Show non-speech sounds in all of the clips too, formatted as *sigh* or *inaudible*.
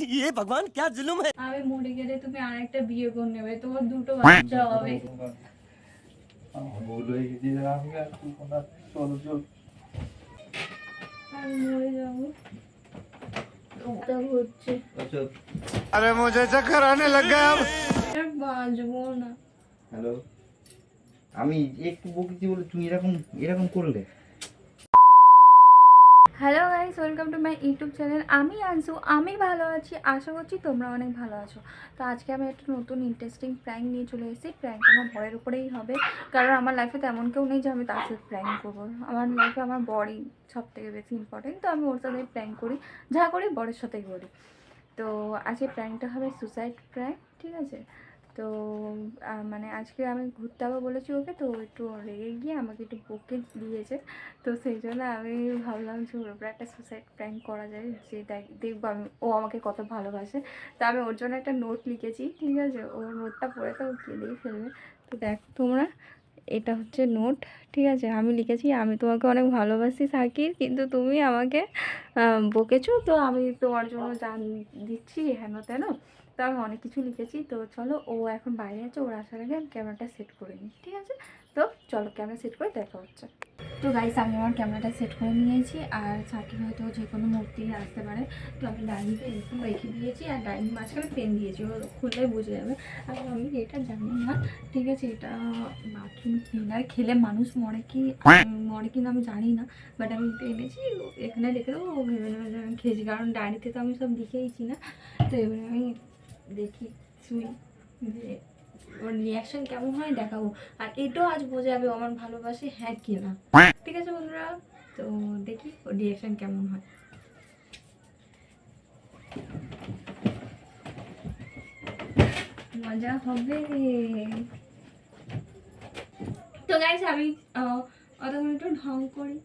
*laughs* ये भगवान क्या जुल्म है আমি মরে গেলে তুমি আরেকটা বিয়ে করে নেবে তোমার দুটো বাচ্চা হবে আমার ভুল হয়ে গেছে আমি আর করবো না চলো চলো আমি মরে যাবো ওটা হচ্ছে আচ্ছা अरे मुझे चक्कर आने लग गया अब আর বাঁচবো না হ্যালো আমি একটু বকেছি বলে তুমি এরকম এরকম করলে Hello guys welcome to my YouTube channel আমি আনসু আমি ভালো আছি, আশা করছি তোমরা অনেক ভালো আছো। তো আজকে আমি একটা নতুন ইন্টারেস্টিং প্র্যাঙ্ক নিয়ে চলে এসেছি। প্র্যাঙ্ক আমার বরের উপরেই হবে, কারণ আমার লাইফে তেমন কেউ নেই যে আমি তার সাথে প্র্যাঙ্ক করব। আমার লাইফে আমার বরই সব থেকে বেশি ইম্পর্টেন্ট তো আমি ওর সাথে প্র্যাঙ্ক করি, যা করি বরের সাথেই করি। তো আজকে প্র্যাঙ্কটা হবে সুসাইড প্র্যাঙ্ক ঠিক আছে? তো মানে আজকে আমি ঘুরতে যাব বলেছি ওকে, তো একটু রেগে গিয়ে আমাকে একটু বকে দিয়েছে। তো সেই জন্য আমি ভাবলাম যে ওর উপরে একটা সুসাইড প্র্যাঙ্ক করা যায়, যে দেখ- দেখব আমি, ও আমাকে কত ভালোবাসে। তো আমি ওর জন্য একটা নোট লিখেছি, ঠিক আছে? ওর নোটটা পড়ে তো কেঁদেই ফেলবে। তো দেখ, তোমরা এটা হচ্ছে নোট, ঠিক আছে? আমি লিখেছি, আমি তোমাকে অনেক ভালোবাসি সাকির, কিন্তু তুমি আমাকে বকেছো, তো আমি তোমার জন্য জান দিচ্ছি হেন তেন, তো আমি অনেক কিছু লিখেছি, তো চলো ও এখন বাইরে আছে, ওর আসার আগে আমি ক্যামেরাটা সেট করে নিই, ঠিক আছে? তো চলো ক্যামেরা সেট করে দেখা হচ্ছে। তো গাইস আমি আমার ক্যামেরাটা সেট করে নিয়েছি আর সাকিব হয়তো যে কোনো মূর্তি আসতে পারে। তো আমি ডাইনিতে এরকম রেখে দিয়েছি আর ডাইনির মাঝখানে পেন দিয়েছি, ও খুললে বুঝে যাবে। আর আমি এটা জানি না, ঠিক আছে, এটা বাথরুম ক্লিনার খেলে মানুষ মরে কি মরে কি না আমি জানি না। বাট আমি এনেছি, এখানে রেখে দেবো, ও ভেবে নেবে আমি খেয়েছি। কারণ ডায়েরিতে তো আমি সব লিখেইছি না। তো এবারে আমি দেখি শুই যে ওর রিয়াকশন কেমন হয় দেখাবো। আর এটাও আজ বোঝা যাবে আমার ভালোবাসে হ্যাঁ কি না। ঠিক আছে বন্ধুরা? তো দেখি ওর রিয়াকশন কেমন হয়। মজা হবে। তো গাইস আমি অতক্ষণ একটু ঢং করি।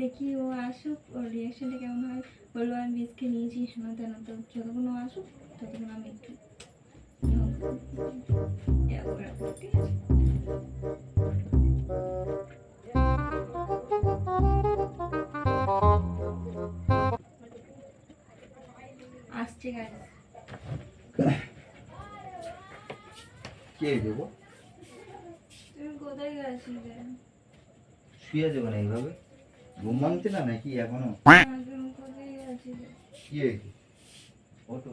দেখি ও আসুক ওর রিয়াকশনটা কেমন হয়। বলব আমি বীজকে নিয়েছি হেন তেন তো যতক্ষণ ও আসুক ততক্ষণ আমি একটু আসছে গাইস কে দেবো? তুমি কোথায় গেছিলে? শুয়ে দেবো না এইভাবে। ঘুম ভাঙছে না নাকি এখনও? কোথায় গেছিলে? কি হয়েছে? ওটো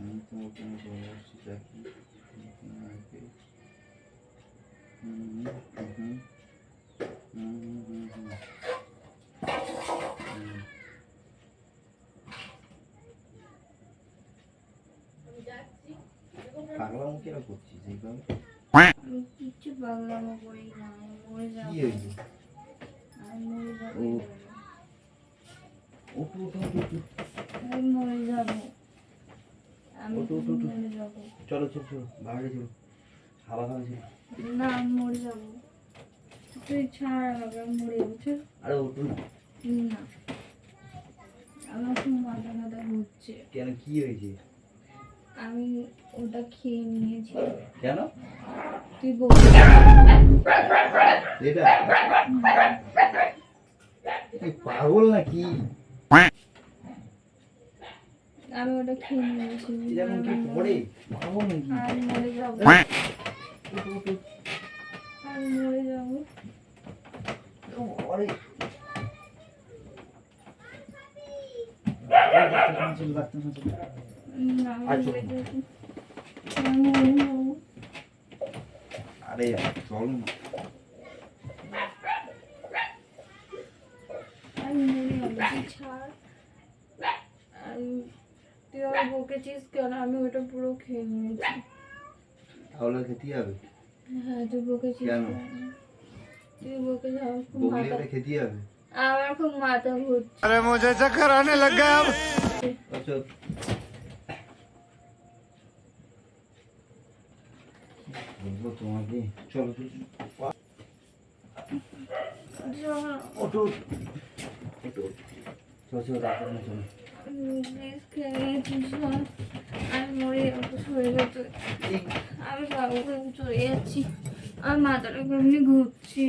আমি তোমার কোনো ভালোবাসি থাকি তোমাকে হুম, হুম, হুম, হুম, হুম, হুম, হুম। হুম। পাগলামো কেন করছিস এইভাবে আমি কিচ্ছু পাগলামো করি না আমি মরে কি যাব হয়েছে আমি মরে যাব ও। ওঠো ওঠো ওঠো, ওঠো। আমি মরে যাব আমি ওঠো, ওঠো, ওঠো। মরে যাব চলো চলো চলো বাইরে চলো। হাওয়া ছিল না আমি মরে যাব। তুই ছাড় আমাকে আমি মরে যাব চল। আরে ওঠো না। না। আমার খুব মাথা ব্যথা হচ্ছে কেন কি হয়েছে? আমি ওটা খেয়ে নিয়েছি। কেন? তুই বলবি এটা? পাগল নাকি? আমি ওটা খেয়ে নিয়েছি আমি মরে যাব। আরে। আচ্ছা। মরে যাব। আরে চল আমি মরে যাব ছাড়। আমি তুই আমার বকেছিস কেন? আমি ওটা পুরো খেয়ে নিয়েছি। তাহলে খেতে হবে। হ্যাঁ তুই বকেছিস কেন? তুই বকেছিস আমার খেতে হবে। আমার খুব মাথা ঘুরছে। আরে মুঝে চক্কর আনে লগ আচ্ছা। তোমাকে। চলো চলো ওটো ওটো চলো চলো রাখো চলো। আমি মরে চলে যাচ্ছি আর মাথাটা কেমনি ঘুরছি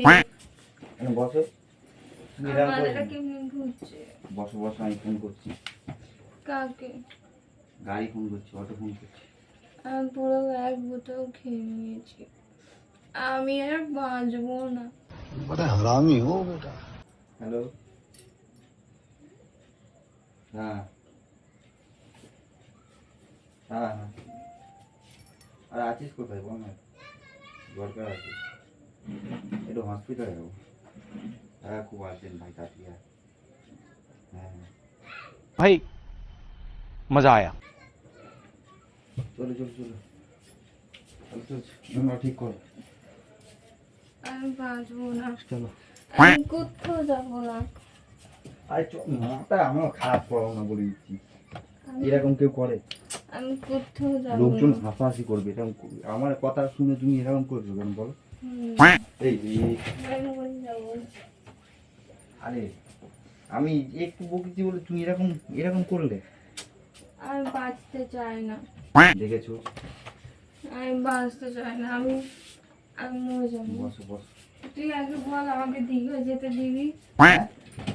কেমনি ঘুরছে? বসো বসো, আমি ফোন করছি। কাকে? ফোন করছি। অটো ফোন করছি। আমি পুরো এক বোতল খেয়ে নিয়েছি আমি আর বাঁচবো না বড় হ্যালো হ্যাঁ হ্যাঁ হ্যাঁ আর আছিস কোথায় বল না দরকার আছে একটু হসপিটালে যাবো হ্যাঁ খুব আর্জেন্ট ভাই তাড়াতাড়ি আয়। হ্যাঁ भाई मजा आया চলো চলো চলো চলো চলো তোমরা ঠিক করো আমি বাঁচবো না চলো আমি কোথাও যাবো না আরে মাথা আমার খারাপ করো না বলে দিচ্ছি। এরকম কেউ করে? আমি কোথাও যাব লোকজন হাসাহাসি করবে এরকম আমার কথা শুনে তুমি এরকম করছ কেন বলো? এই এই, আমি মরে যাব। আরে আমি একটু বকেছি বলে তুমি এরকম এরকম করলে? আমি বাঁচতে চাই না। দেখেছ? আমি বাঁচতে চাই না আমি আমি মরে যাব। বসো বসো। তুই আগে বল আমাকে দীঘা যেতে দিবি?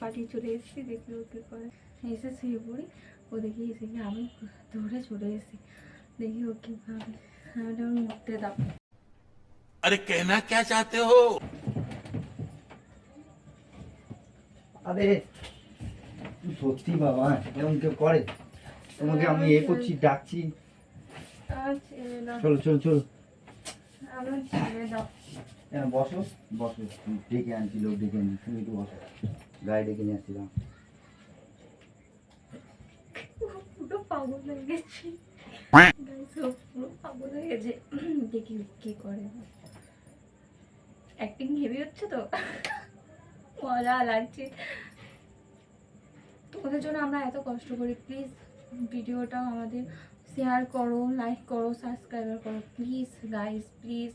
পাঠিয়ে চলে এসেছি দেখি ও কী করে। এসে ও দেখি এসে আমি ধরে চলে এসেছি। দেখি ও ভাবে। আমি মুখতে দাও আরে কেনা কে চাতে হো? আরে সত্যি বাবা এমন কেউ করে? তোমাকে আমি এ করছি ডাকছি। চলো চলো চলো। বসো বসো। ডেকে আনছি লোক ডেকে আনছি। তুমি একটু বসো। নিয়ে আসছিলাম। পুরো পাগল হয়ে গেছি। পুরো পাগল হয়ে গেছে। দেখি কি করে। অ্যাক্টিং হেভি হচ্ছে তো? মজা লাগছে। তোমাদের জন্য আমরা এত কষ্ট করি। প্লিজ ভিডিওটা আমাদের শেয়ার করো লাইক করো সাবস্ক্রাইবার করো। প্লিজ গাইস প্লিজ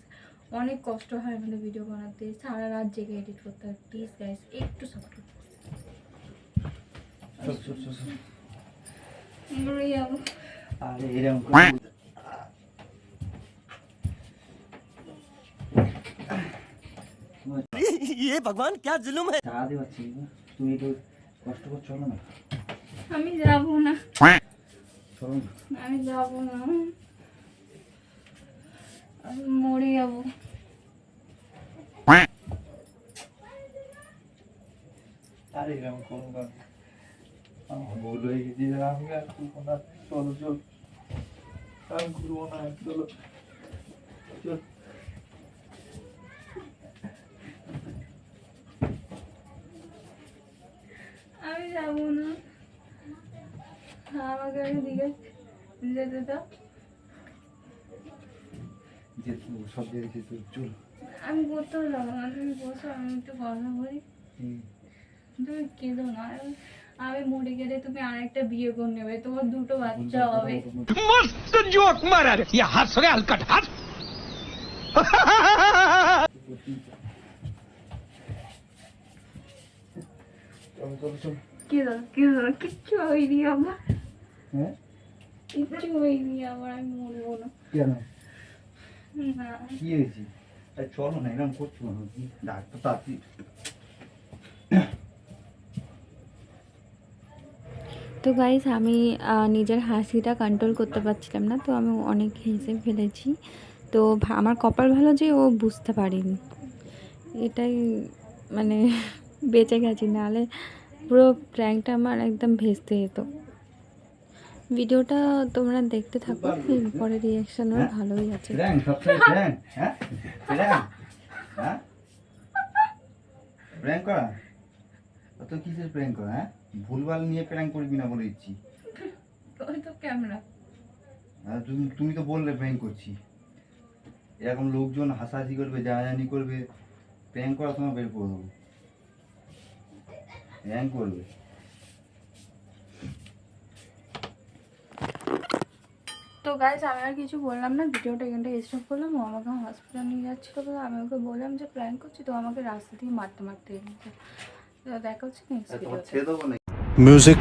অনেক কষ্ট হয় আমাদের ভিডিও বানাতে সারা রাত জেগে এডিট করতে হয় প্লিজ গাইস একটু সাপোর্ট চল চল চল চল। মরে যাবো আরে এরকম করে *laughs* বলতে- ये भगवान क्या जुल्म है চা দিয়ে পাচ্ছি না তুমি একটু কষ্ট করে চলো না আমি যাবো না চলো না আমি যাবো না আমি মরে যাবো আমি যাব না। আমাকে আমি দিকে যেতে দাও। যেতে সব জায়গায় যেতে চলো। আমি বলতে যাবো না তুমি বসো আমি একটু কথা বলি তুমি কেঁদো না আমি মরে গেলে তুমি আরেকটা বিয়ে করে নেবে তোমার দুটো বাচ্চা হবে মস্ত জোক মারার ইয়া হাস রে হালকা হাস কেঁদো কেঁদো কিচ্ছু হয়নি আমার কিচ্ছু হয়নি আমার আমি মরবো না কেন কি হয়েছে চলো না এরকম করছ না ডাক্তার তাড়াতাড়ি তো গাইস আমি নিজের হাসিটা কন্ট্রোল করতে পারছিলাম না তো আমি অনেক হেসে ফেলেছি। তো আমার কপাল ভালো যে ও বুঝতে পারিনি। এটাই মানে *laughs* বেঁচে গেছি নাহলে পুরো প্র্যাঙ্কটা আমার একদম ভেস্তে যেত। ভিডিওটা তোমরা দেখতে থাকো পরে রিয়াকশন ওর ভালোই আছে। হ্যাঁ প্র্যাঙ্ক হ্যাঁ করা? অত কিসের প্র্যাঙ্ক করা হ্যাঁ? ভুলভাল নিয়ে প্র্যাঙ্ক করবি না বলে দিচ্ছি। তো ক্যামেরা আর তুমি তুমি তো বললে প্র্যাঙ্ক করছি। এরকম লোকজন হাসাহাসি করবে জানাজানি করবে প্র্যাঙ্ক করার সময় বের করে দেবো। প্র্যাঙ্ক করবে। তো গাইজ আমি আর কিছু বললাম না ভিডিওটা এখানটা স্টপ করলাম। ও আমাকে হসপিটাল নিয়ে যাচ্ছিল বলে আমি ওকে বললাম যে প্ল্যান করছি তো আমাকে রাস্তা দিয়ে মারতে মারতে এনেছে তো দেখা হচ্ছে নেক্সট তোমার ভিডিওতে